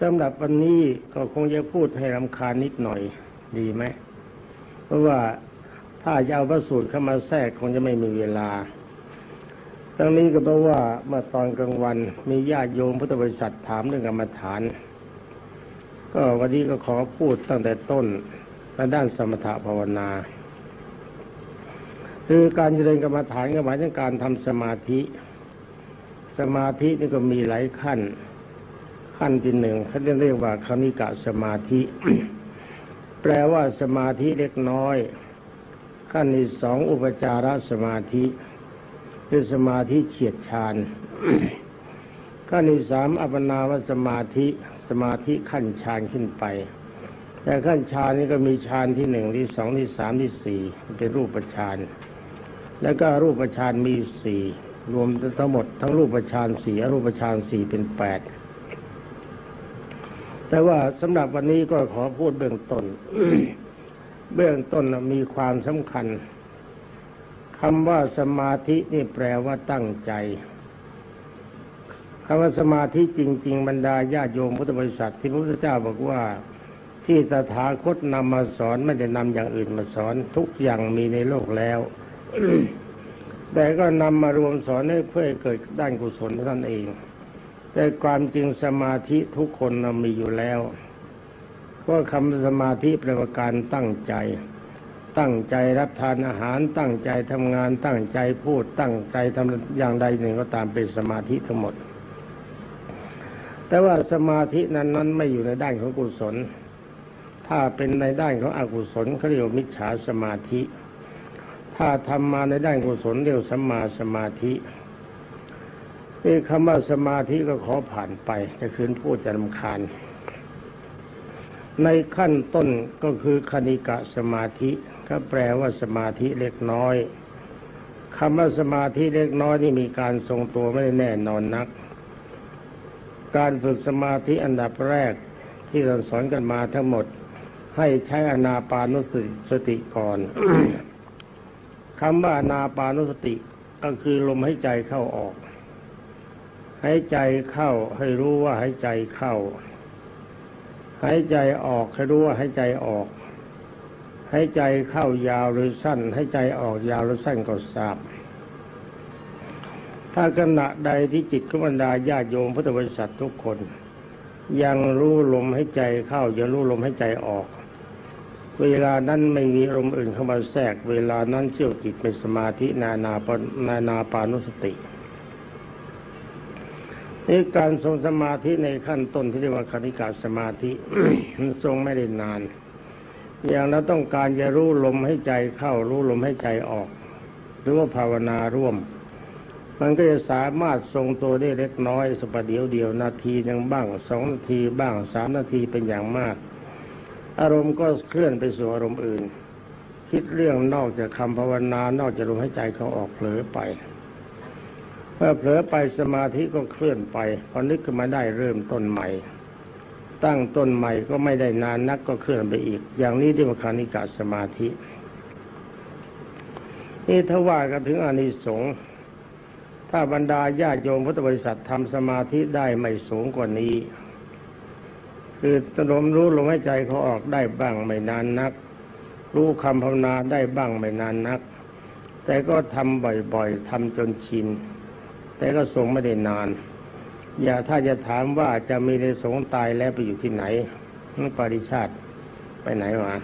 สำหรับวันนี้ก็คงจะพูดให้รำคาญนิดหน่อยดีไหม เพราะว่าถ้าจะเอาพระสูตรเข้ามาแทรกคงจะไม่มีเวลาทั้งนี้ก็เพราะว่าเมื่อตอนกลางวันมีญาติโยมพุทธบริษัทถามเรื่องกรรมฐาน ก็วันนี้ก็ขอพูดตั้งแต่ต้นในด้านสมถะภาวนา คือการเจริญกรรมฐานก็หมายถึงการทำสมาธิ สมาธินี่ก็มีหลายขั้น ขั้นที่หนึ่งเขาเรียกว่าคณิกะสมาธิ แปลว่าสมาธิเล็กน้อย ขั้นที่สองอุปจารสมาธิคือสมาธิเฉียดฌานขั้นที่สามอัปนาวสมาธิสมาธิขั้นฌานขึ้นไป แต่ขั้นฌานนี่ก็มีฌานที่หนึ่งที่สองที่สามที่สี่เป็นรูปฌานแล้วก็รูปฌานมีสี่รวมทั้งหมดทั้งรูปฌานสี่อรูปฌานสี่เป็นแปด แต่ว่าสำหรับวันนี้ก็ขอพูดเบื้องต้น เบื้องต้นมีความสำคัญคำว่าสมาธินี่แปลว่าตั้งใจคำว่าสมาธิจริง ๆ บรรดาญาโยมพุทธบริษัทที่พระพุทธเจ้าบอกว่าที่ตถาคตนำมาสอนไม่ได้นำอย่างอื่นมาสอนทุกอย่างมีในโลกแล้วแต่ก็นำมารวมสอนให้เพื่อเกิดด้านกุศลเท่านั้นเอง แต่ความจริงสมาธิทุกคนเรามีอยู่แล้วเพราะคำสมาธิปลว่าการตั้งใจ ตั้งใจรับทานอาหาร ตั้งใจทำงาน ตั้งใจพูด ตั้งใจทำอย่างใดหนึ่งก็ตามเป็นสมาธิทั้งหมด แต่ว่าสมาธินั้นนั้นไม่อยู่ในด้านของกุศล ถ้าเป็นในด้านของอกุศลเขาเรียกมิจฉาสมาธิ ถ้าทำมาในด้านกุศลเรียกสัมมาสมาธิ นี่คำว่าสมาธิก็ขอผ่านไปจะคืนพูดจะรำคาญ ในขั้นต้นก็คือคณิกะสมาธิก็แปลว่าสมาธิเล็กน้อยคำว่าสมาธิเล็กน้อยนี่มีการทรงตัวไม่ได้แน่นอนนัก การฝึกสมาธิอันดับแรกที่เราสอนกันมาทั้งหมด ให้ใช้อนาปานุสติก่อนคำว่าอนาปานุสติก็คือลมหายใจเข้าออก หายใจเข้าให้รู้ว่าหายใจเข้า หายใจออกให้รู้ว่าหายใจออก หายใจเข้ายาวหรือสั้นหายใจออกยาวหรือสั้นก็ทราบ ถ้าขณะใดที่จิตขบรรดาญาโยมพุทธบริษัททุกคน ยังรู้ลมหายใจเข้ายังรู้ลมหายใจออก เวลานั้นไม่มีลมอื่นเข้ามาแทรก เวลานั้นเชี่ยวจิตเป็นสมาธินานาปนานาปานุสติ นี่การทรงสมาธิในขั้นต้นที่เรียกว่าคณิกาสมาธิทรงไม่ได้นาน อย่างเราต้องการจะรู้ลมให้ใจเข้ารู้ลมให้ใจออก หรือว่าภาวนาร่วม มันก็จะสามารถทรงตัวได้เล็กน้อยสประเดียวเดียวนาทีหนึ่งบ้างสองนาทีบ้างสามนาทีเป็นอย่างมาก อารมณ์ก็เคลื่อนไปสู่อารมณ์อื่น คิดเรื่องนอกจากคำภาวนานอกจากลมให้ใจเขาออกเผลอไป เมื่อเผลอไปสมาธิก็เคลื่อนไปพอนึกขึ้นมาได้เริ่มต้นใหม่ ตั้งต้นใหม่ก็ไม่ได้นานนักก็เคลื่อนไปอีก อย่างนี้ที่ว่าคานิกาสมาธินี่ถ้าว่ากันถึงอานิสงส์ถ้าบรรดาญาโยมพุทธบริษัททำสมาธิได้ไม่สูงกว่านี้ คือตลมรู้ลมหายใจเขาออกได้บ้างไม่นานนัก รู้คำภาวนาได้บ้างไม่นานนัก แต่ก็ทำบ่อยๆทำจนชิน แต่ก็ทรงไม่ได้นาน อย่าถ้าจะถามว่าจะมีในสงตายแล้วไปอยู่ที่ไหนนั่นปริชาติไปไหนวะ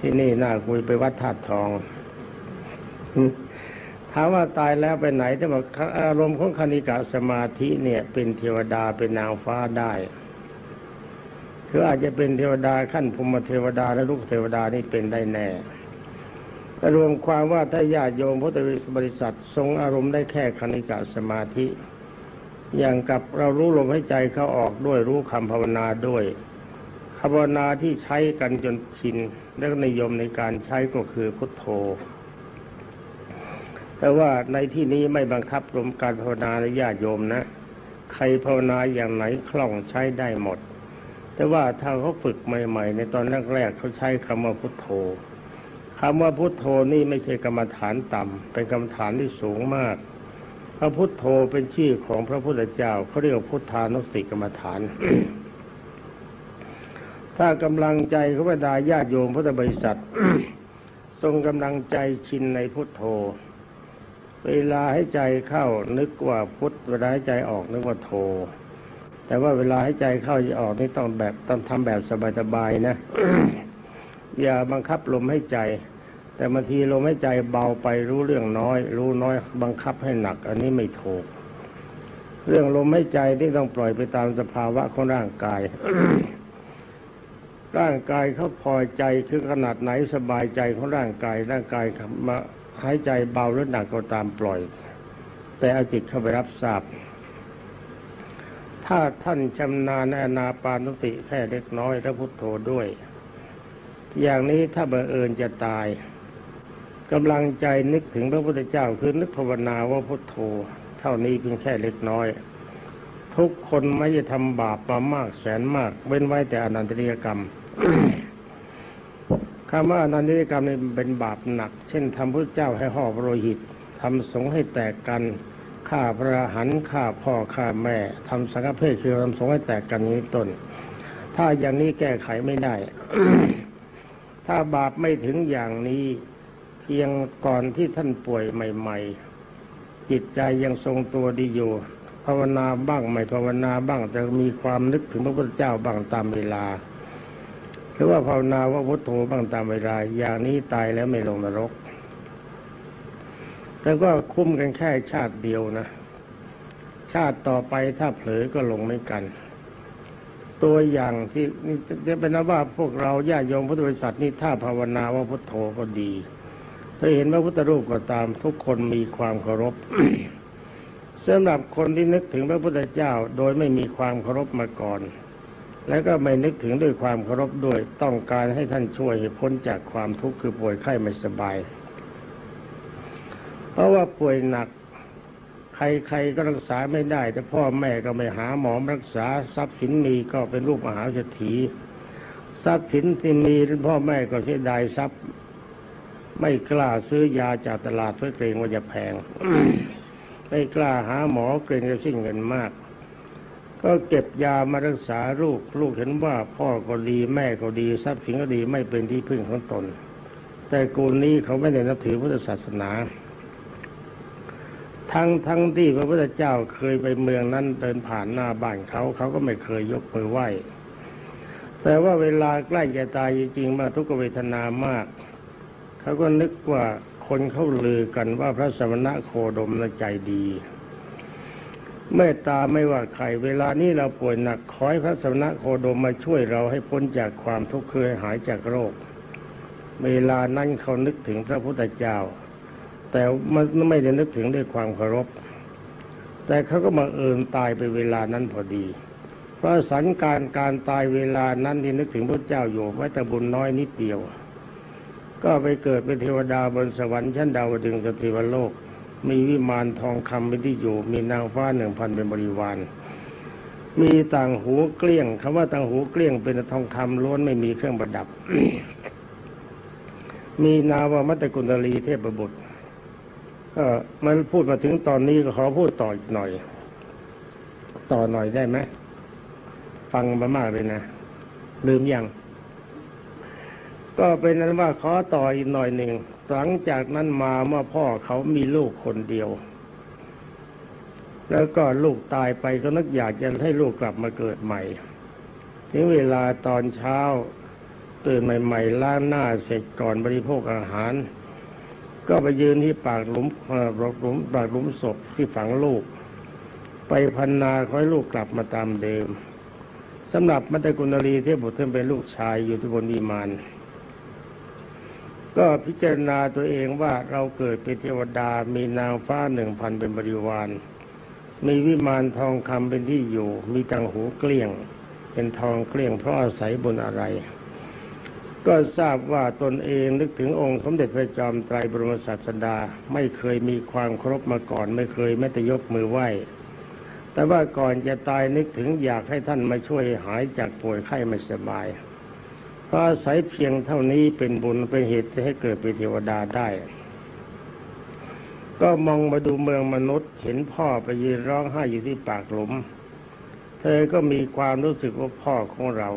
ที่นี่น่าคุยไปวัดธาตุทองถามว่าตายแล้วไปไหนแต่บอกอารมณ์ของคณิกาสมาธิเนี่ย เป็นเทวดาเป็นนางฟ้าได้คืออาจจะเป็นเทวดาขั้นภูมิเทวดาและลูกเทวดานี่เป็นได้แน่ รวมความว่าถ้าญาติโยมพุทธบริษัททรงอารมณ์ได้แค่คณิกาสมาธิ อย่างกับเรารู้ลมให้ใจเข้าออกด้วยรู้คำภาวนาด้วยภาวนาที่ใช้กันจนชินและนิยมในการใช้ก็คือพุทโธ แต่ว่าในที่นี้ไม่บังคับรวมการภาวนาในญาติโยมนะ ใครภาวนาอย่างไหนคล่องใช้ได้หมด แต่ว่าถ้าเขาฝึกใหม่ ๆ ในตอนแรกๆเขาใช้คำว่าพุทโธ คำว่าพุทโธนี่ไม่ใช่กรรมฐานต่ำเป็นกรรมฐานที่สูงมาก พระพุทโธเป็นชื่อของพระพุทธเจ้าเขาเรียกว่าพุทธานุสติกรรมฐาน ถ้ากำลังใจของบรรดาญาติโยมพุทธบริษัท ทรงกำลังใจชินในพุทโธ เวลาให้ใจเข้านึกว่าพุทเวลาให้ใจออกนึกว่าโธแต่ว่าเวลาให้ใจเข้าจะออกนี่ต้องแบบต้องทำแบบสบายๆนะ อย่าบังคับลมให้ใจ แต่บางทีลมให้ใจเบาไปรู้เรื่องน้อย รู้น้อยบังคับให้หนัก อันนี้ไม่ถูก เรื่องลมให้ใจที่ต้องปล่อยไปตามสภาวะของร่างกายร่างกายเขาพอใจคือขนาดไหนสบายใจของร่างกาย ร่างกายมาหายใจเบาหรือหนักก็ตามปล่อย แต่เอาจิตเข้าไปรับทราบ ถ้าท่านชำนาญในอนาปานุติแค่เล็กน้อยและพุทโธด้วย อย่างนี้ถ้าบังเอิญจะตายกำลังใจนึกถึงพระพุทธเจ้าคือนึกภาวนาว่าพุทโธ เท่านี้เพียงแค่เล็กน้อย ทุกคนไม่จะทำบาปมามากแสนมาก เว้นไว้แต่อนันตริยกรรมคำว่าอนันตริยกรรมนี่เป็นบาปหนัก เช่นทำพระเจ้าให้ห่อพระโลหิตทำสงฆ์ให้แตกกันฆ่าพระหันฆ่าพ่อฆ่าแม่ทำสังฆเพศคือทำสงฆ์ให้แตกกันนี้ต้น ถ้าอย่างนี้แก้ไขไม่ได้ ถ้าบาปไม่ถึงอย่างนี้ เพียงก่อนที่ท่านป่วยใหม่ ๆ จิตใจยังทรงตัวดีอยู่ ภาวนาบ้างไม่ภาวนาบ้างแต่มีความนึกถึงพระพุทธเจ้าบ้างตามเวลา หรือว่าภาวนาว่าพุทโธบ้างตามเวลา อย่างนี้ตายแล้วไม่ลงนรกแต่ก็คุ้มกันแค่ชาติเดียวนะ ชาติต่อไปถ้าเผลอก็ลงไม่กัน ตัวอย่างที่นี่จะเป็นว่าพวกเราญาติโยมพุทธบริษัทนี่ถ้าภาวนาว่าพุทโธก็ดีถ้าเห็นว่าพุทธรูปก็ตาม ทุกคนมีความเคารพสำหรับคนที่นึกถึงพระพุทธเจ้าโดยไม่มีความเคารพมาก่อน แล้วก็ไม่นึกถึงด้วยความเคารพด้วยต้องการให้ท่านช่วยให้พ้นจากความทุกข์คือป่วยไข้ไม่สบาย เพราะว่าป่วยหนัก ใครๆก็รักษาไม่ได้ แต่พ่อแม่ก็ไม่หาหมอรักษาทรัพย์สินมีก็เป็นลูกมหาเศรษฐีทรัพย์สินที่มีพ่อแม่ก็เสียดายทรัพย์ ไม่กล้าซื้อยาจากตลาดเพื่อเกรงว่าจะแพง ไม่กล้าหาหมอเกรงจะสิ้นเงินมาก ก็เก็บยามารักษาลูกลูกเห็นว่าพ่อก็ดีแม่ก็ดีทรัพย์สินก็ดีไม่เป็นที่พึ่งของตน แต่กูลนี้เขาไม่ได้นับถือพุทธศาสนา ทั้งทั้งที่พระพุทธเจ้าเคยไปเมืองนั้นเดินผ่านหน้าบ้านเขาเขาก็ไม่เคยยกมือไหว้แต่ว่าเวลาใกล้จะตายจริงๆมาทุกขเวทนามาก เขาก็นึกว่าคนเขาลือกันว่าพระสมณะโคดมน่ะใจดีเมตตาไม่ว่าใคร เวลานี้เราป่วยหนักขอให้พระสมณะโคดมมาช่วยเราให้พ้นจากความทุกข์เคยหายจากโรค เวลานั้นเขานึกถึงพระพุทธเจ้า แต่มันไม่ได้นึกถึงด้วยความเคารพ แต่เขาก็มาเอิญตายไปเวลานั้นพอดี เพราะสันการการตายเวลานั้นที่นึกถึงพระเจ้าอยู่ไว้แต่บุญน้อยนิดเดียว ก็ไปเกิดเป็นเทวดาบนสวรรค์ชั้นดาวดึงสติวโลก มีวิมานทองคำเป็นที่อยู่ มีนางฟ้าหนึ่งพันเป็นบริวาร มีต่างหูเกลี้ยงคำว่าต่างหูเกลี้ยงเป็นทองคำล้วนไม่มีเครื่องประดับ มีนาวามัตตกุณลีเทพบุตร ก็มันพูดมาถึงตอนนี้ก็ขอพูดต่ออีกหน่อย ต่อหน่อยได้ไหมฟังมามากเลยนะ ลืมยัง ก็เป็นนั้นว่าขอต่ออีกหน่อยหนึ่งหลังจากนั้นมาเมื่อพ่อเขามีลูกคนเดียว แล้วก็ลูกตายไปก็นึกอยากจะให้ลูกกลับมาเกิดใหม่ถึงเวลาตอนเช้าตื่นใหม่ ๆ ล้างหน้าเสร็จก่อนบริโภคอาหาร ก็ไปยืนที่ปากหลุมเอ่อปากหลุมปากหลุมศพที่ฝังลูก ไปพันนาขอให้ลูกกลับมาตามเดิมสำหรับมัตตกุณลีเทพบุตรท่านเป็นลูกชายอยู่ที่บนวิมานก็พิจารณาตัวเองว่าเราเกิดเป็นเทวดามีนางฟ้าหนึ่งพันเป็นบริวารมีวิมานทองคำเป็นที่อยู่ มีตังหูเกลี้ยง เป็นทองเกลี้ยงเพราะอาศัยบนอะไร ก็ทราบว่าตนเองนึกถึงองค์สมเด็จพระจอมไตรบรมศาสดา ไม่เคยมีความเคารพมาก่อน ไม่เคยแม้แต่ยกมือไหว้ แต่ว่าก่อนจะตายนึกถึงอยากให้ท่านมาช่วยหายจากป่วยไข้ไม่สบายเพราะอายเพียงเท่านี้เป็นบุญเป็นเหตุให้เกิดเป็นเทวดาได้ ก็มองมาดูเมืองมนุษย์ เห็นพ่อไปยืนร้องไห้อยู่ที่ปากหลุม เธอก็มีความรู้สึกว่าพ่อของเรา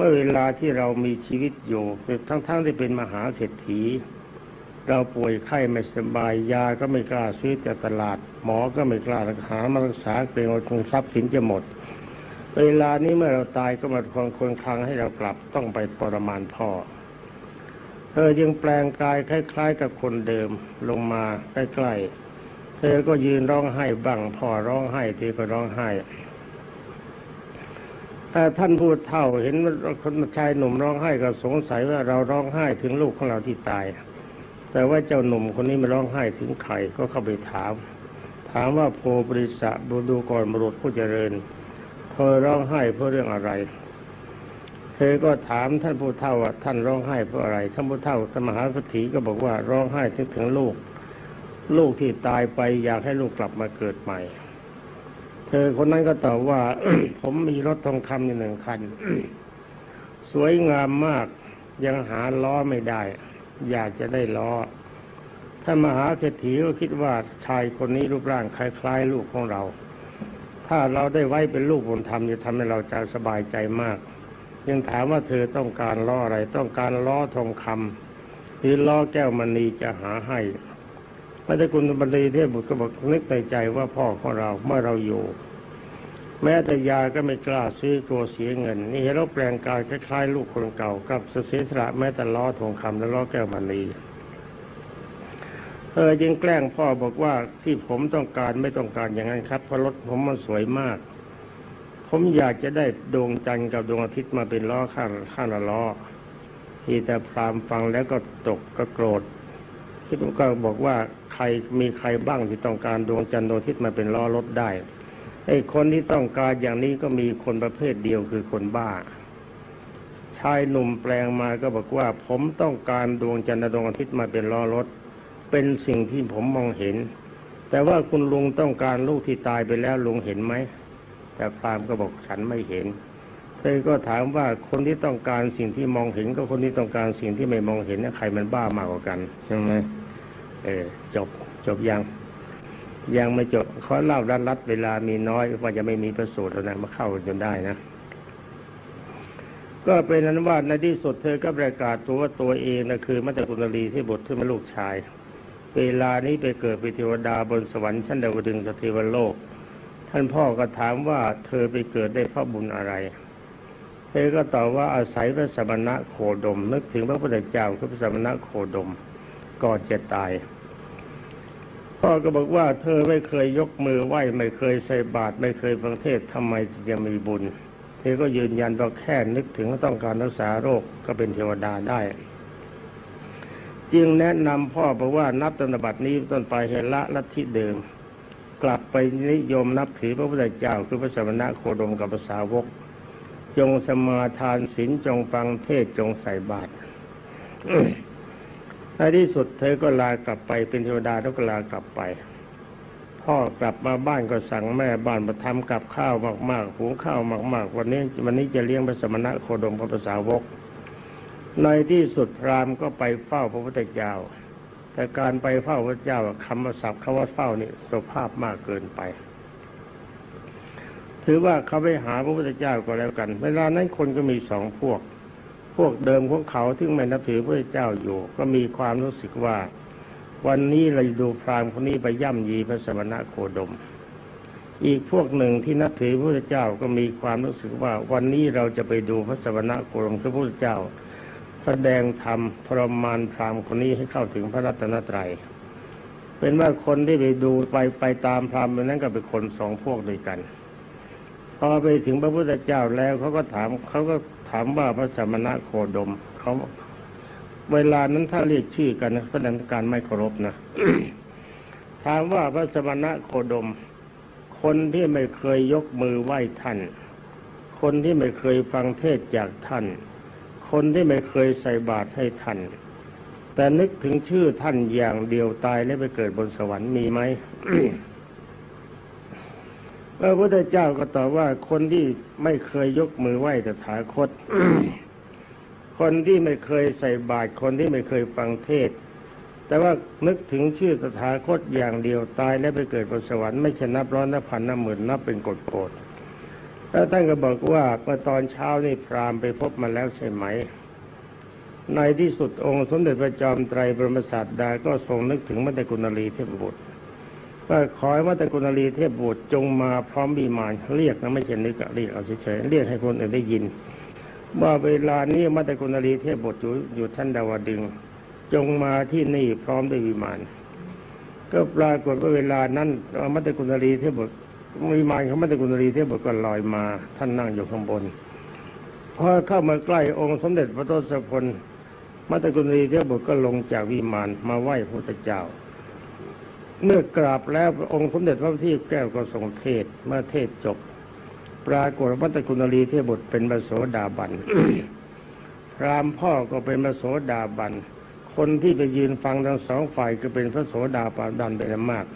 เมื่อเวลาที่เรามีชีวิตอยู่ทั้งๆที่เป็นมหาเศรษฐี เราป่วยไข้ไม่สบายยาก็ไม่กล้าซื้อจากตลาด หมอก็ไม่กล้ารักษามารักษาเกรงว่าคงทรัพย์สินจะหมด เวลานี้เมื่อเราตายก็มาควงควรคลังให้เรากลับต้องไปทรมานพ่อเธอยังแปลงกายคล้ายๆ กับคนเดิมลงมาใกล้ๆเธอก็ยืนร้องไห้บ้างพ่อร้องไห้เธอก็ร้องไห้ แต่ท่านพูดเท่าเห็นคนชายหนุ่มร้องไห้ก็สงสัยว่าเราร้องไห้ถึงลูกของเราที่ตาย แต่ว่าเจ้าหนุ่มคนนี้ไม่ร้องไห้ถึงใครก็เข้าไปถาม ถามว่าโพบริษะบูดูก่อนบรุษผู้เจริญเธอร้องไห้เพราะเรื่องอะไร เธอก็ถามท่านผู้เฒ่าว่าท่านร้องไห้เพราะอะไรท่านผู้เฒ่าสมหาสถีก็บอกว่าร้องไห้ถึงถึงลูก ลูกที่ตายไปอยากให้ลูกกลับมาเกิดใหม่ เธอคนนั้นก็ตอบว่า ผมมีรถทองคำอยู่หนึ่งคัน สวยงามมากยังหาล้อไม่ได้ อยากจะได้ล้อท่านมหาเศรษฐีก็คิดว่าชายคนนี้รูปร่างคล้ายๆ ลูกของเรา ถ้าเราได้ไว้เป็นลูกบุญธรรมจะทำให้เราจสบายใจมาก ยังถามว่าเธอต้องการล้ออะไร ต้องการล้อทองคำหรือล้อแก้วมณีจะหาให้ พระเจ้าคุณบดีเทพบุตรก็บอกนึกในใจว่าพ่อของเราเมื่อเราอยู่ แม้แต่ยาก็ไม่กล้าซื้อกลัวเสียเงิน นี่เราแปลงกายคล้ายๆลูกคนเก่ากับเสียสละแม้แต่ล้อทองคำและล้อแก้วมณีเออยังแกล้งพ่อบอกว่าที่ผมต้องการไม่ต้องการอย่างนั้นครับเพราะรถผมมันสวยมาก ผมอยากจะได้ดวงจันทร์กับดวงอาทิตย์มาเป็นล้อข้างข้างละล้อที่แต่พรามฟังแล้วก็ตกก็โกรธที่ผมก็บอกว่า รมีใครบ้างที่ต้องการดวงจันทร์ดวงอาทิตย์มาเป็นล้อรถได้ไอ้คนที่ต้องการอย่างนี้ก็มีคนประเภทเดียวคือคนบ้า ชายหนุ่มแปลงมาก็บอกว่า ผมต้องการดวงจันทร์ดวงอาทิตย์มาเป็นล้อรถ เป็นสิ่งที่ผมมองเห็น แต่ว่าคุณลุงต้องการลูกที่ตายไปแล้วลุงเห็นไหมแต่พรามก็บอกฉันไม่เห็นเธอก็ถามว่าคนที่ต้องการสิ่งที่มองเห็นกับคนที่ต้องการสิ่งที่ไม่มองเห็นน่ะใครมันบ้ามากกว่ากันใช่ไหม เออ จบ จบยัง ยังไม่จบเขอเล่ารัดรัดเวลามีน้อยว่าจะไม่มีประสูตรแล้วนะมาเข้าจนได้นะ ก็เป็นนั้นว่าในที่สุดเธอก็ประกาศตัวว่าตัวเองนะคือมัตตกุณลีที่บทที่มาลูกชาย เวลานี้ไปเกิดเป็นเทวดาบนสวรรค์ชั้นดาวดึงส์กับเทวโลก ท่านพ่อก็ถามว่าเธอไปเกิดได้เพราะบุญอะไรเธอก็ตอบว่าอาศัยพระสมณะโคดมนึกถึงพระพุทธเจ้าคือพระสมณะโคดม ก่อนจะตาย พ่อก็บอกว่าเธอไม่เคยยกมือไหว้ไม่เคยใส่บาตรไม่เคยฟังเทศน์ทำไมจึงจะมีบุญเธอก็ยืนยันว่าแค่นึกถึงว่าต้องการรักษาโรคก็เป็นเทวดาได้จึงแนะนำพ่อบอกว่านับตนบัตินี้ต้นไปเฮละลัทธิเดิม กลับไปนิยมนับถือพระพุทธเจ้าคือพระสมณะโคดมกับภาษาวก จงสมาทานศีลจงฟังเทศจงใส่บาตร ในที่สุดเธอก็ลากลับไปเป็นเทวดาแล้วก็ลากลับไป พ่อกลับมาบ้านก็สั่งแม่บ้านมาทำกับข้าวมากๆหุงข้าวมาก ๆ วันนี้วันนี้จะเลี้ยงพระสมณะโคดมกับภาษาวก ในที่สุดพราหมณ์ก็ไปเฝ้าพระพุทธเจ้า แต่การไปเฝ้าพระเจ้าคำว่าศัพท์คำว่าเฝ้านี่สุภาพมากเกินไป ถือว่าเขาไปหาพระพุทธเจ้าก็แล้วกัน เวลานั้นคนก็มีสองพวก พวกเดิมของเขาที่ไม่นับถือพระเจ้าอยู่ ก็มีความรู้สึกว่า วันนี้เราดูพราหมณ์คนนี้ไปย่ำยีพระสมณะโคดม อีกพวกหนึ่งที่นับถือพระเจ้าก็มีความรู้สึกว่า วันนี้เราจะไปดูพระสมณะโคดมคือพระเจ้า แสดงธรรมทรมานพราหมณ์คนนี้ให้เข้าถึงพระรัตนตรัย เป็นว่าคนที่ไปดูไปไปตามพราหมณ์นั้นก็เป็นคนสองพวกด้วยกันพอไปถึงพระพุทธเจ้าแล้วเขาก็ถามเขาก็ ถามว่าพระสมณะโคดมเขาเวลานั้นถ้าเรียกชื่อกันนะแสดงการไม่เคารพนะถามว่าพระสมณะโคดม คนที่ไม่เคยยกมือไหว้ท่าน คนที่ไม่เคยฟังเทศจากท่าน คนที่ไม่เคยใส่บาตรให้ท่าน แต่นึกถึงชื่อท่านอย่างเดียวตายแล้วไปเกิดบนสวรรค์มีไหม พระพุทธเจ้าก็ตอบว่าคนที่ไม่เคยยกมือไหว้ตถาคต คนที่ไม่เคยใส่บาตรคนที่ไม่เคยฟังเทศน์แต่ว่านึกถึงชื่อตถาคตอย่างเดียวตายแล้วไปเกิดบนสวรรค์ไม่ใช่นับร้อยนับพันนับหมื่นนับเป็นกฎโกฎแล้วท่านก็บอกว่าเมื่อตอนเช้านี่พราหมณ์ไปพบมาแล้วใช่ไหม ในที่สุดองค์สมเด็จพระจอมไตรบรมศาสดาก็ทรงนึกถึงมัตตกุณลีเทพบุตร ว่าขอให้มัตตกุณลีเทพบุตรจงมาพร้อมบีมานเรียกนะไม่ใช่นึกอะเรียกเอาเฉยๆเรียกให้คนอื่นได้ยิน ว่าเวลานี้มัตตกุณลีเทพบุตรอยู่อยู่ท่านดาวดึง จงมาที่นี่พร้อมด้วยวิมานก็ปรากฏว่าเวลานั้นมัตตกุณลีเทพบุตรวิมานของมัตตกุณลีเทพบุตรก็ลอยมา ท่านนั่งอยู่ข้างบนพอเข้ามาใกล้องค์สมเด็จพระทศพลมัตตกุณลีเทพบุตรก็ลงจากวิมานมาไหว้พระพุทธเจ้า เมื่อกราบแล้วองค์สมเด็จพระที่แก้วก็ทรงเทศเมื่อเทศจบ ปรากฏวัตตกุณลีเทบุตรเป็นมโสดาบันพรามพ่อก็เป็นมโสดาบัน คนที่ไปยืนฟังทั้งสองฝ่ายก็เป็นพระโสดาบันเป็นมาก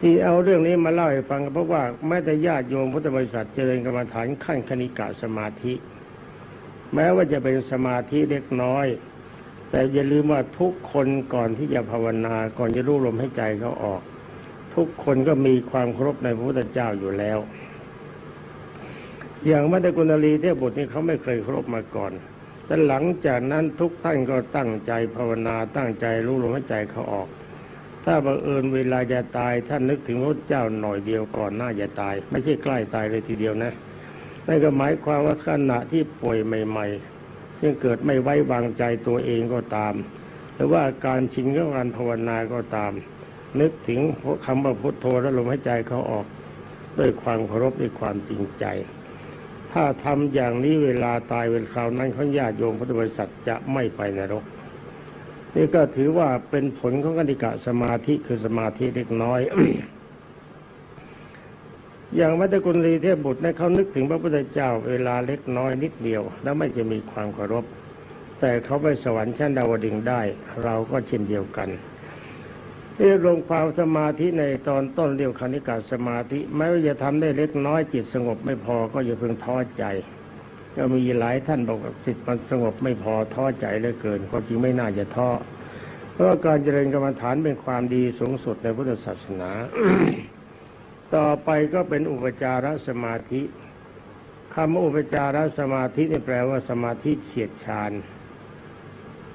ที่เอาเรื่องนี้มาเล่าให้ฟังก็เพราะว่าแม้แต่ญาติโยมพุทธบริษัทเจริญกรรมฐานขั้นคณิกะสมาธิ แม้ว่าจะเป็นสมาธิเล็กน้อย แต่อย่าลืมว่าทุกคนก่อนที่จะภาวนาก่อนจะรู้ลมให้ใจเขาออก ทุกคนก็มีความเคารพในพระพุทธเจ้าอยู่แล้ว อย่างมัตตกุณลีเทพบุตรนี่เขาไม่เคยเคารพมาก่อน แต่หลังจากนั้นทุกท่านก็ตั้งใจภาวนาตั้งใจรู้ลมหายใจเขาออก ถ้าบังเอิญเวลาจะตายท่านนึกถึงพระเจ้าหน่อยเดียวก่อนหน้าจะตาย ไม่ใช่ใกล้ตายเลยทีเดียวนะนั่นก็หมายความว่าขณะที่ป่วยใหม่ ๆ ซึ่งเกิดไม่ไว้วางใจตัวเองก็ตาม หรือว่าการชินกับการภาวนาก็ตาม นึกถึงคำว่าพุทโธและลมหายใจเขาออกด้วยความเคารพด้วยความจริงใจ ถ้าทำอย่างนี้เวลาตายเวลาคราวนั้นเขาญาติโยมพุทธบริษัทจะไม่ไปนรก นี่ก็ถือว่าเป็นผลของกติกะสมาธิคือสมาธิเล็กน้อย อย่างมัตตกุลีเทพบุตรเนี่ยเขานึกถึงพระพุทธเจ้าเวลาเล็กน้อยนิดเดียว แล้วไม่จะมีความเคารพ แต่เขาไปสวรรค์ชั้นดาวดึงได้ เราก็เช่นเดียวกันที่ลงความสมาธิในตอนต้นเรียกคณิกาสมาธิแม้ว่าจะทำได้เล็กน้อยจิตสงบไม่พอก็อย่าเพิ่งท้อใจก็มีหลายท่านบอกว่าจิตมันสงบไม่พอท้อใจเหลือเกินความจริงไม่น่าจะท้อเพราะการเจริญกรรมฐานเป็นความดีสูงสุดในพุทธศาสนา ต่อไปก็เป็นอุปจารสมาธิคำว่าอุปจารสมาธินี่แปลว่าสมาธิเฉียดฌาน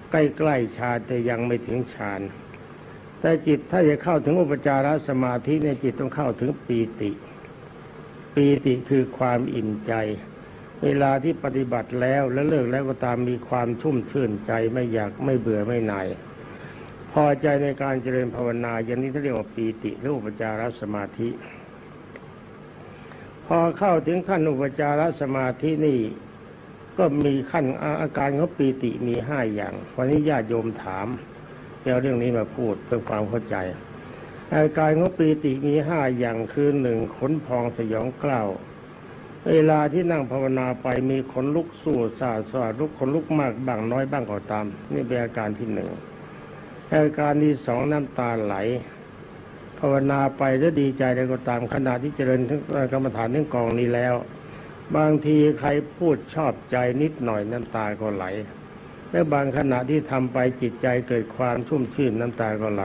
ใกล้ๆฌานแต่ยังไม่ถึงฌานแต่จิตถ้าจะเข้าถึงอุปจารสมาธิในจิตต้องเข้าถึงปีติ ปีติคือความอิ่มใจ เวลาที่ปฏิบัติแล้วและเลิกแล้วก็ตามมีความชุ่มชื่นใจไม่อยากไม่เบื่อไม่หน่ายพอใจในการเจริญภาวนาอย่างนี้เขาเรียกว่าปีติหรืออุปจารสมาธิ พอเข้าถึงขั้นอุปจารสมาธินี่ก็มีขั้นอาการของปีติมีห้าอย่าง วันนี้ญาติโยมถามเดี๋ยวเรื่องนี้มาพูดเพื่อความเข้าใจ อาการของปีติมีห้าอย่างคือหนึ่งขนพองสยองกล้าวเวลาที่นั่งภาวนาไปมีขนลุกสู้ซาสาลุกขนลุกมากบ้างน้อยบ้างก็ตาม นี่เป็นอาการที่หนึ่งอาการที่สองน้ำตาไหล ภาวนาไปจะดีใจแล้วก็ตามขณะที่เจริญถึงกรรมฐานทั้งกองนี้แล้ว บางทีใครพูดชอบใจนิดหน่อยน้ำตาก็ไหล และบางขณะที่ทำไปจิตใจเกิดความชุ่มชื่นน้ำตาก็ไหล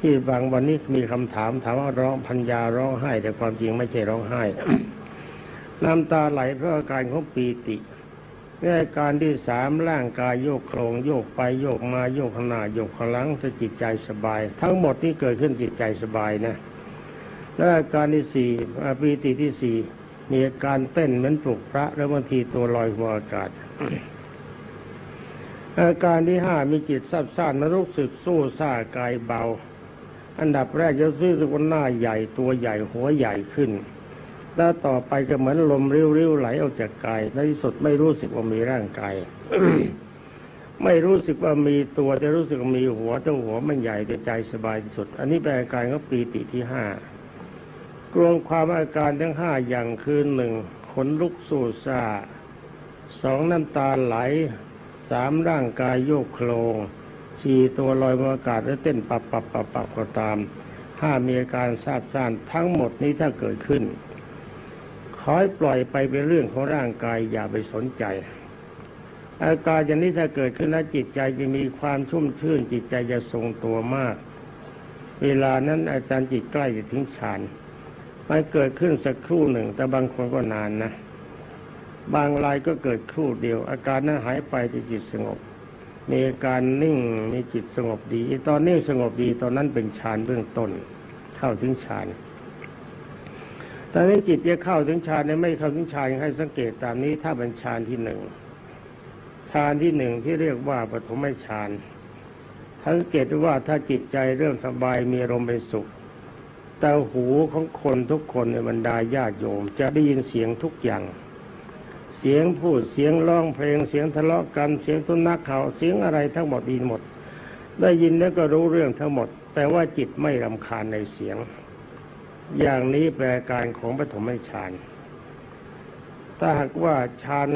ที่บางวันนี้มีคำถามถามว่าร้องพัญญาร้องไห้ แต่ความจริงไม่ใช่ร้องไห้ น้ำตาไหลเพราะอาการของปีติ ในอาการที่สามร่างกายโยกโครงโยกไปโยกมาโยกข้างหน้าโยกขลังจะจิตใจสบาย ทั้งหมดที่เกิดขึ้นจิตใจสบายนะและอาการที่สี่ปีติที่สี่มีอาการเต้นเหมือนปลุกพระแล้วบางทีตัวลอยหัวอากาศ อาการที่ห้ามีจิตซับซ่านนรู้สึกสู้ซ่ากายเบา อันดับแรกจะรู้สึกว่าหน้าใหญ่ตัวใหญ่หัวใหญ่ขึ้น แล้วต่อไปก็เหมือนลมริ้วๆไหลออกจากกายในที่สุดไม่รู้สึกว่ามีร่างกายไม่รู้สึกว่ามีตัวแต่รู้สึกว่ามีหัวแต่หัวมันใหญ่แต่ใจสบายที่สุด อันนี้เป็นอาการของปีติที่ห้ารวมความอาการทั้งห้าอย่างคือหนึ่งขนลุกสู้ซาสองน้ำตาไหลสามร่างกายโยกโครงสี่ตัวลอยบนอากาศและเต้นปับปับปับปับก็ตามห้ามีอาการซาบซ่านทั้งหมดนี้ถ้าเกิดขึ้น ขอให้ปล่อยไปเป็นเรื่องของร่างกายอย่าไปสนใจ อาการอย่างนี้ถ้าเกิดขึ้นแล้วจิตใจจะมีความชุ่มชื่น จิตใจจะทรงตัวมาก เวลานั้นอาจารย์จิตใกล้จะถึงฌานมันเกิดขึ้นสักครู่หนึ่ง แต่บางคนก็นานนะ บางรายก็เกิดครู่เดียว อาการนั้นหายไปที่จิตสงบ มีอาการนิ่งมีจิตสงบดี ตอนนิ่งสงบดีตอนนั้นเป็นฌานเบื้องต้น เข้าถึงฌาน ตอนนี้จิตจะเข้าถึงฌานเนี่ยไม่เข้าถึงฌานให้สังเกตตามนี้ถ้าเป็นฌานที่หนึ่งฌานที่หนึ่งที่เรียกว่าปฐมฌานสังเกตว่าถ้าจิตใจเริ่มสบายมีอารมณ์เป็นสุข แต่หูของคนทุกคนในบรรดาญาติโยม จะได้ยินเสียงทุกอย่าง เสียงพูดเสียงร้องเพลงเสียงทะเลาะกันเสียงตุนักเขาเสียงอะไรทั้งหมดดีหมด ได้ยินแล้วก็รู้เรื่องทั้งหมด แต่ว่าจิตไม่รำคาญในเสียง อย่างนี้แปลการของปฐมฌานถ้าหากว่าฌาน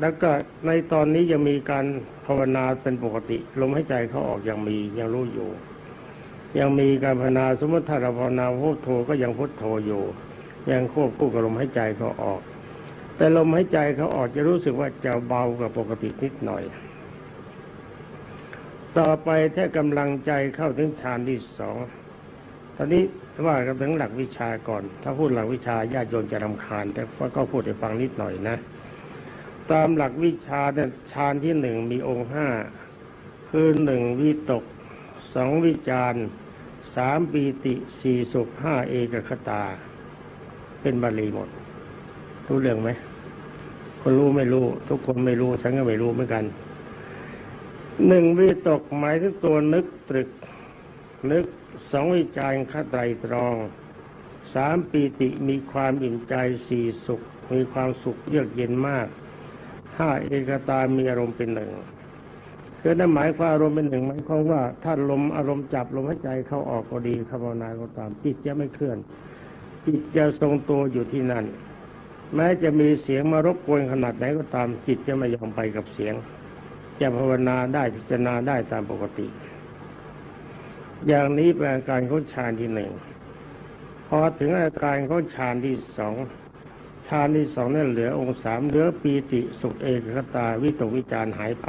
แล้วก็ในตอนนี้ยังมีการภาวนาเป็นปกติลมหายใจเขาออกยังมียังรู้อยู่ ยังมีการภาวนาสมมติถ้าเราภาวนาพุทโธก็ยังพุทโธอยู่ ยังควบคู่กับลมหายใจเขาออก แต่ลมหายใจเขาออกจะรู้สึกว่าจะเบากว่าปกตินิดหน่อย ต่อไปถ้ากำลังใจเข้าถึงฌานที่สอง ตอนนี้ว่ากันถึงหลักวิชาก่อน ถ้าพูดหลักวิชาญาติโยมจะรำคาญ แต่ก็พูดให้ฟังนิดหน่อยนะ ตามหลักวิชาเนี่ยฌานที่หนึ่งมีองค์ห้าคือหนึ่งวิตกสองวิจารสามปีติสี่สุขห้าเอกคตา เป็นบาลีหมด รู้เรื่องไหมคนรู้ไม่รู้ ทุกคนไม่รู้ ฉันก็ไม่รู้เหมือนกันหนึ่งวิตกหมายถึงตัวนึกตรึก นึกสองวิจารณ์คไตรตรองสามปีติมีความอิ่มใจสี่สุข มีความสุขเยือกเย็นมากห้าเอกตามีอารมณ์เป็นหนึ่งคือนั่นหมายความอารมณ์เป็นหนึ่งหมายความว่าถ้าลมอารมณ์จับลมหายใจเข้าออกก็ดีคำภาวนาก็ตามจิตจะไม่เคลื่อน จิตจะทรงตัวอยู่ที่นั่น แม้จะมีเสียงมารบกวนขนาดไหนก็ตามจิตจะไม่ยอมไปกับเสียง จะภาวนาได้พิจารณาได้ตามปกติ อย่างนี้เป็นอาการของฌานที่หนึ่งพอถึงอาการของฌานที่สองฌานที่สองนั่นเหลือองค์สามเหลือปีติสุขเอกคตาวิตกวิจารหายไป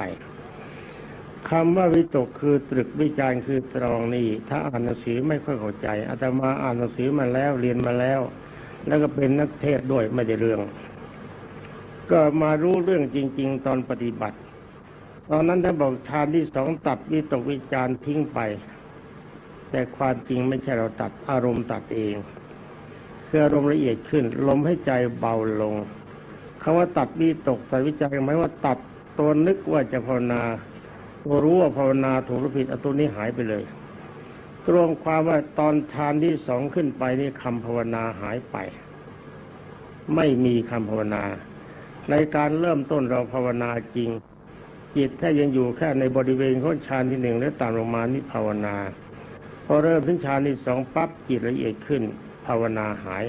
คำว่าวิตกคือตรึกวิจารคือตรองนี่ถ้าอ่านหนังสือไม่ค่อยเข้าใจอาตมาอ่านหนังสือมาแล้วเรียนมาแล้ว แล้วก็เป็นนักเทศด้วยไม่ได้เรื่อง ก็มารู้เรื่องจริง ๆ ตอนปฏิบัติ ตอนนั้นท่านบอกฌานที่สองตัดวิตกวิจารทิ้งไป แต่ความจริงไม่ใช่เราตัดอารมณ์ตัดเองคืออารมณ์ละเอียดขึ้น ลมให้ใจเบาลงคำว่าตัดวิตกตัดวิจารหมายว่าตัดตัวนึกว่าจะภาวนาตัวรู้ว่าภาวนาถูกหรือผิดอตัวนี้หายไปเลยรวมความว่าตอนฌานที่สองขึ้นไปนี่คำภาวนาหายไป ไม่มีคำภาวนา ในการเริ่มต้นเราภาวนาจริง จิตถ้ายังอยู่แค่ในบริเวณของฌานที่หนึ่งและตามลงมานี่ภาวนา พอเริ่มถึงฌานที่สองปั๊บจิตละเอียดขึ้น ภาวนาหาย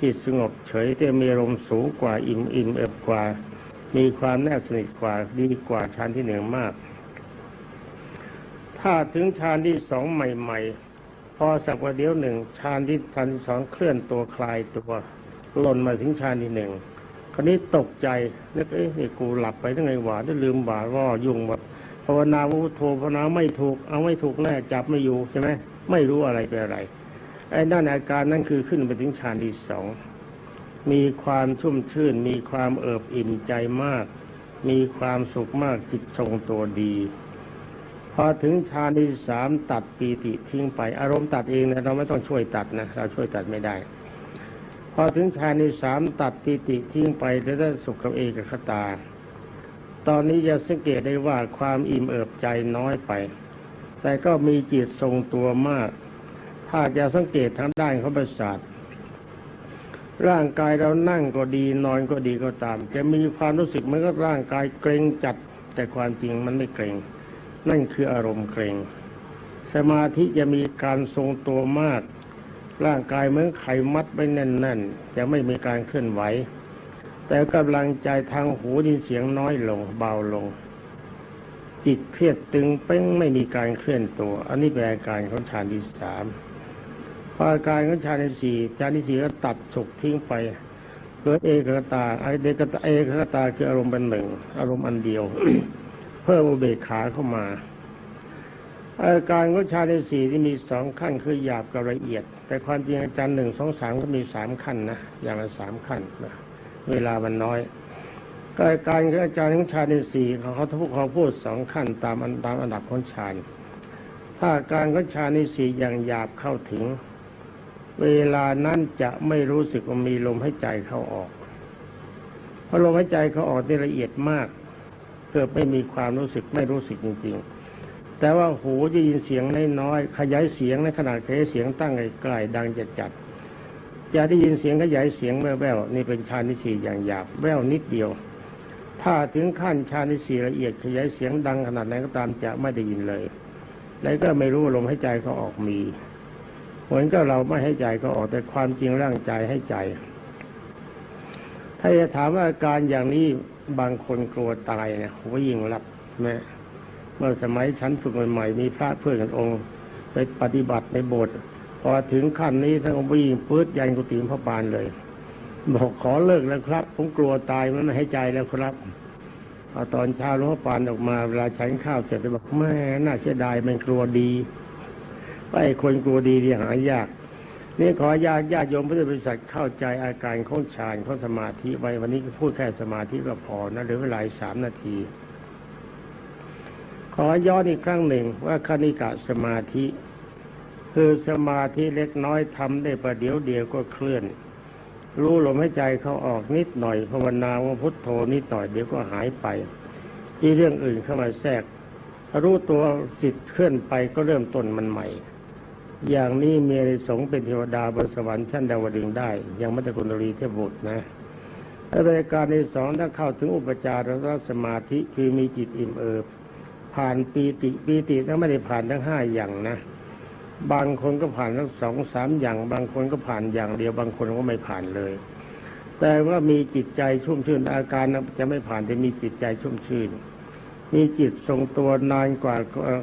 จิตสงบเฉยแต่มีอารมสูงกว่าอิ่มอิ่มเอิบกว่า มีความแนบสนิทกว่าดีกว่าฌานที่หนึ่งมาก ถ้าถึงฌานที่สองใหม่ ๆ พอสักว่าเดียวหนึ่งฌานที่ฌานที่สองเคลื่อนตัวคลายตัวหล่นมาถึงฌานที่หนึ่งคราวนี้ตกใจนึกเอ๊ะนี่กูหลับไปตั้งไงหวาได้ลืมบ่ายุ่งหมดภาวนาพุทโธภาวนาไม่ถูก เอาไม่ถูกแน่จับไม่อยู่ใช่ไหมไม่รู้อะไรเป็นอะไรไอ้นั่นอาการนั่นคือขึ้นไปถึงฌานที่สองมีความชุ่มชื่น มีความเอิบอิ่มใจมาก มีความสุขมากจิตทรงตัวดี พอถึงฌานที่สามตัดปีติทิ้งไป อารมณ์ตัดเองนะเราไม่ต้องช่วยตัดนะเราช่วยตัดไม่ได้ พอถึงฌานที่สามตัดปีติทิ้งไปแล้วได้สุขกับเอกคตา ตอนนี้จะสังเกตได้ว่าความอิ่มเอิบใจน้อยไป แต่ก็มีจิตทรงตัวมาก ถ้าจะสังเกตทางด้านของประสาทร่างกายเรานั่งก็ดีนอนก็ดีก็ตาม จะมีความรู้สึกเหมือนกับร่างกายเกรงจัด แต่ความจริงมันไม่เกรง นั่นคืออารมณ์เกรง สมาธิจะมีการทรงตัวมาก ร่างกายเหมือนไขมัดไว้แน่นๆ จะไม่มีการเคลื่อนไหว แต่กำลังใจทางหูไดีเสียงน้อยลง เบาลง จิตเครียดตึงเป้งไม่มีการเคลื่อนตัว อันนี้เป็นอาการของฌานที่สามพออาการของฌานที่สี่ฌานที่สี่ก็ตัดสุกทิ้งไปเหลือเอกคตาไอเดกตาเอกคตาคืออารมณ์เป็นหนึ่งอารมณ์อันเดียว เพิ่มอุเบกขาเข้ามา อาการของฌานที่สี่ที่มีสองขั้นคือหยาบกับละเอียด แต่แต่ความจริงอาจารย์หนึ่งสองสามก็มีสามขั้นนะอย่างละสามขั้นนะ เวลามันน้อยก็การออาจารย์ของฌานในสี่เขาเขาทุกเขาพูดสองขั้นตามอันตามอันดับของฌานถ้าการของฌานในสี่อย่างหยาบเข้าถึง เวลานั้นจะไม่รู้สึกว่ามีลมหายใจเข้าออกเพราะลมหายใจเขาออกนี่ละเอียดมากเกิดไม่มีความรู้สึกไม่รู้สึกจริง ๆ แต่ว่าหูจะยินเสียงน้อยๆขยายเสียงในขนาดขยายเสียงตั้งไกลๆดังจัด จัดๆจะได้ยินเสียงขยายเสียงแว่วๆนี่เป็นฌานที่สี่อย่างหยาบแว่วนิดเดียว ถ้าถึงขั้นฌานที่สี่ละเอียดขยายเสียงดังขนาดไหนก็ตามจะไม่ได้ยินเลย แล้วก็ไม่รู้ลมหายใจเขาออกมีเหมือนก็เราไม่ให้ใจก็ออกแต่ความจริงร่างใจให้ใจ ถ้าจะถามว่าอาการอย่างนี้บางคนกลัวตายเนี่ยผมยิ่งรับแม่เมื่อสมัยฉันฝึกใหม่ๆมีพระเพื่อนกันองค์ไปปฏิบัติในโบสถ์ พอถึงขั้นนี้ท่านก็วิ่งปื๊ดยันกุฏิพระปานเลย บอกขอเลิกแล้วครับ ผมกลัวตายมันไม่ให้ใจแล้วครับพอตอนเช้าหลวงพ่อปานออกมาเวลาฉันข้าวเสร็จเลยบอกแม่น่าเสียดายมันกลัวดีไอ้คนกลัวดีเนี่ยหายากนี่ขอญาติญาติโยมพุทธบริษัทเข้าใจอาการของฌานของสมาธิไว้วันนี้ก็พูดแค่สมาธิก็พอนะเหลือเวลาสามนาที ขอย้อนอีกครั้งหนึ่งว่าคณิกะสมาธิ คือสมาธิเล็กน้อยทำได้ประเดี๋ยวเดียวก็เคลื่อน รู้ลมหายใจเขาออกนิดหน่อยภาวนาว่าพุทโธนิดหน่อยเดี๋ยวก็หายไป ที่เรื่องอื่นเข้ามาแทรก รู้ตัวจิตเคลื่อนไปก็เริ่มต้นมันใหม่ อย่างนี้มีในสงเป็นเทวดาบนสวรรค์ชั้นดาวดึงได้ ยังมัตตกุณรีเทพบุตรนะและรายการในสองถ้าเข้าถึงอุปจารสมาธิคือมีจิตอิ่มเอิบผ่านปีติปีติถ้าไม่ได้ผ่านทั้งห้าอย่างนะ บางคนก็ผ่านทั้งสองสามอย่าง บางคนก็ผ่านอย่างเดียว บางคนก็ไม่ผ่านเลย แต่ว่ามีจิตใจชุ่มชื่นอาการจะไม่ผ่านแต่มีจิตใจชุ่มชื่น มีจิตทรงตัวนานกว่า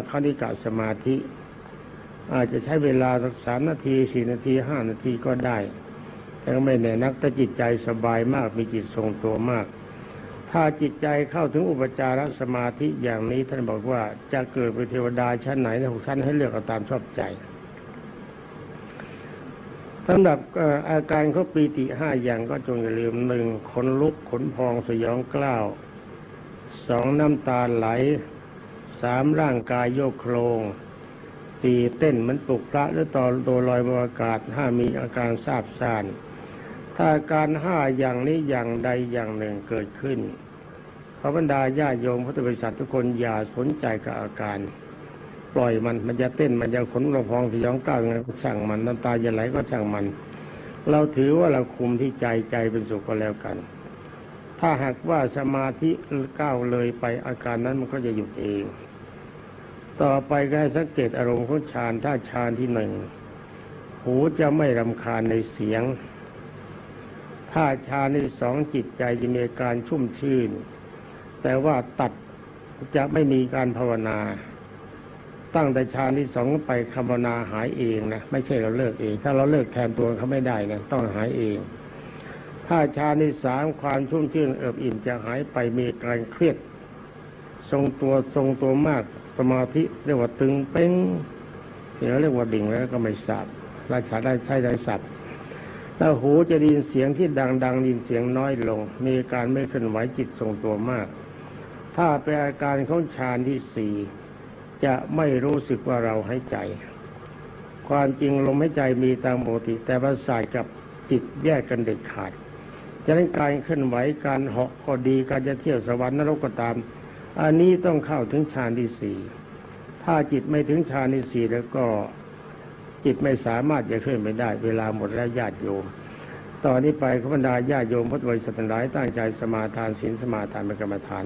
คณิกะสมาธิ อาจจะใช้เวลาสักสามนาทีสี่นาทีห้านาทีก็ได้แต่ไม่แน่นักแต่จิตใจสบายมากมีจิตทรงตัวมาก ถ้าจิตใจเข้าถึงอุปจารสมาธิอย่างนี้ท่านบอกว่าจะเกิดเป็นเทวดาชั้นไหนในหกชั้นให้เลือกเอาตามชอบใจสำหรับอาการเขาปีติห้าอย่างก็จงอย่าลืมหนึ่งขนลุกขนพองสยองกล้าวสองน้ำตาไหลสามร่างกายโยกโครงสี่เต้นเหมันปลุกพระหรือต่อนตัวลอยบนอากาศห้ามีอาการทราบซ่าน ถ้าการห้าอย่างนี้อย่างใดอย่างหนึ่งเกิดขึ้นขอบรรดาญาโยมพุทธบริษัททุกคนอย่าสนใจกับอาการ ปล่อยมันมันจะเต้นมันจะขนระพองสยองกล้าวยังไงก็ช่างมันน้ำตาจะไหลก็ช่างมัน เราถือว่าเราคุมที่ใจใจเป็นสุขก็แล้วกัน ถ้าหากว่าสมาธิก้าวเลยไปอาการนั้นมันก็จะหยุดเอง ต่อไปก็ให้สังเกตอารมณ์ของฌานถ้าฌานที่หนึ่งหูจะไม่รำคาญในเสียง ถ้าฌานที่สองจิตใจจะมีการชุ่มชื่น แต่ว่าตัดจะไม่มีการภาวนา ตั้งแต่ฌานที่สองไปคำภาวนาหายเองนะไม่ใช่เราเลิกเอง ถ้าเราเลิกแทนตัวเขาไม่ได้นะต้องหายเอง ถ้าฌานที่สามความชุ่มชื่นเอิบอิ่มจะหายไปมีการเครียด ทรงตัวทรงตัวมากสมาธิเรียกว่าตึงเป้งเดี๋ยวเรียกว่าดิ่งแล้วก็ไม่สับราชาได้ใช้ได้สับ ถ้าหูจะดินเสียงที่ดังดังๆดินเสียงน้อยลง มีอาการไม่เคลื่อนไหวจิตทรงตัวมาก ถ้าเป็นอาการของฌานที่สี่จะไม่รู้สึกว่าเราหายใจ ความจริงลมหายใจมีตามปกติ แต่ประสาทกับจิตแยกกันเด็ดขาดฉะนั้นการเคลื่อนไหวการเหาะก็ดีการจะเที่ยวสวรรค์นรกก็ตาม อันนี้ต้องเข้าถึงฌานที่สี่ถ้าจิตไม่ถึงฌานที่สี่แล้วก็ จิตไม่สามารถจะเคลื่อนไปได้ เวลาหมดแล้วญาติโยมตอนนี้ไปขบรรดาญาติโยมพุทธบริษัททั้งหลายตั้งใจสมาทานศีลสมาทานเป็นกรรมฐาน